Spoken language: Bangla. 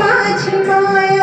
মাঝ মায়া